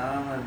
காணாமல்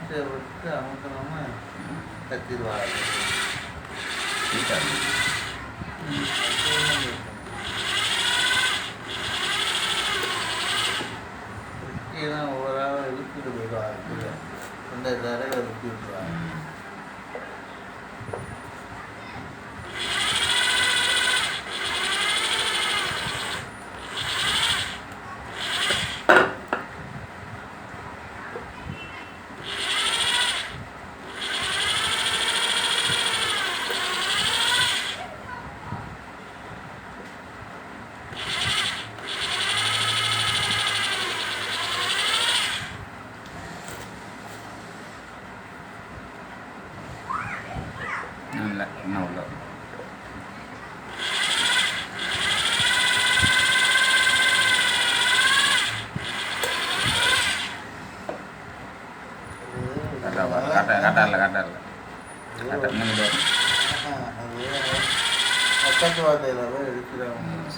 இந்த உணர்ச்சியை விட்டு அமுக்கணுமா கத்திடுவாங்க வீட்டாக வெட்டியெல்லாம் ஓவராக இழுத்துட்டு போயிடுவாங்க. இந்த தடவை வெட்டி விட்டுருவாங்க இல்லை இன்னும் உள்ள கரெக்டாக கரெக்டாக கரெக்டாக இல்லை கரெக்டாக இல்லை கரெக்டாக இன்னும் இது வரும். அது பக்கத்து வார்த்தையில் போய் எடுக்கிறவங்க ம்,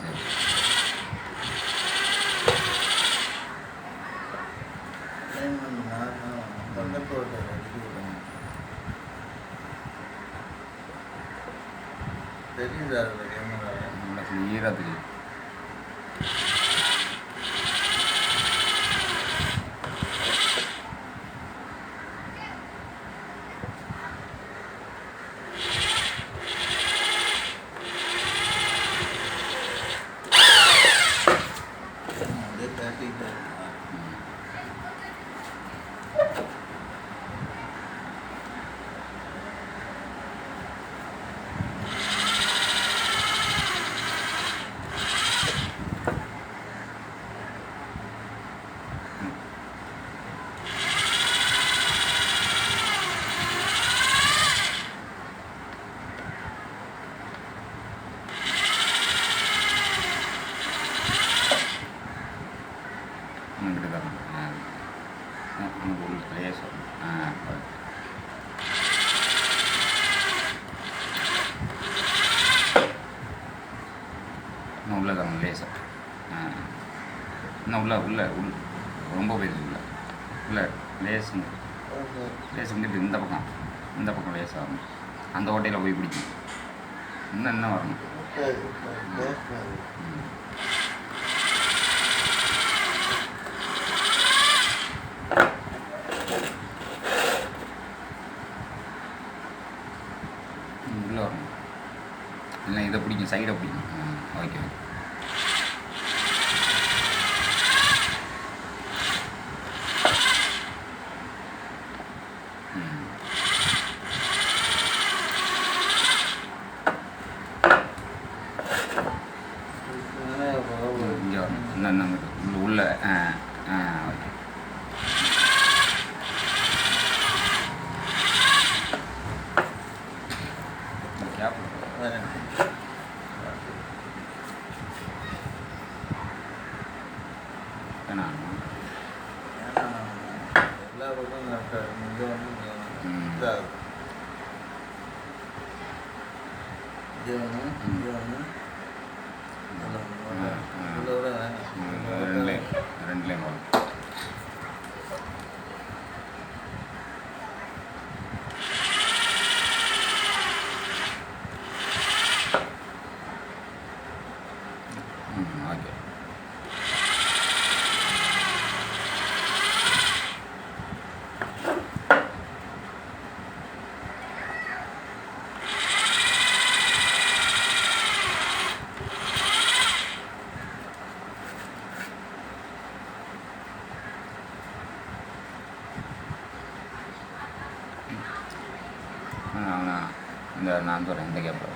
தெரியுதா. அதில் கேமரா தெரியும் உங்கள்கிட்ட தான் உனக்கு உங்களுக்குள்ளேயே சொல்லணும் ஆ இன்னும் உள்ளே தான் லேசாக ஆ இன்னும் உள்ள உள்ள உள் ரொம்ப போயிடுது உள்ள உள்ள லேசுங்க லேசுங்கிட்டு இந்த பக்கம் இந்த பக்கம் லேசாகும் அந்த ஹோட்டையில் போய் பிடிக்கும் இன்னும் இன்னும் வரணும் உள்ளே வரணும். இல்லை இதை பிடிக்கும் சைடை பிடிக்கும். Okay okay. andaba voltando a casa, நான் சொல்கிறேன் இந்த கேப்பில்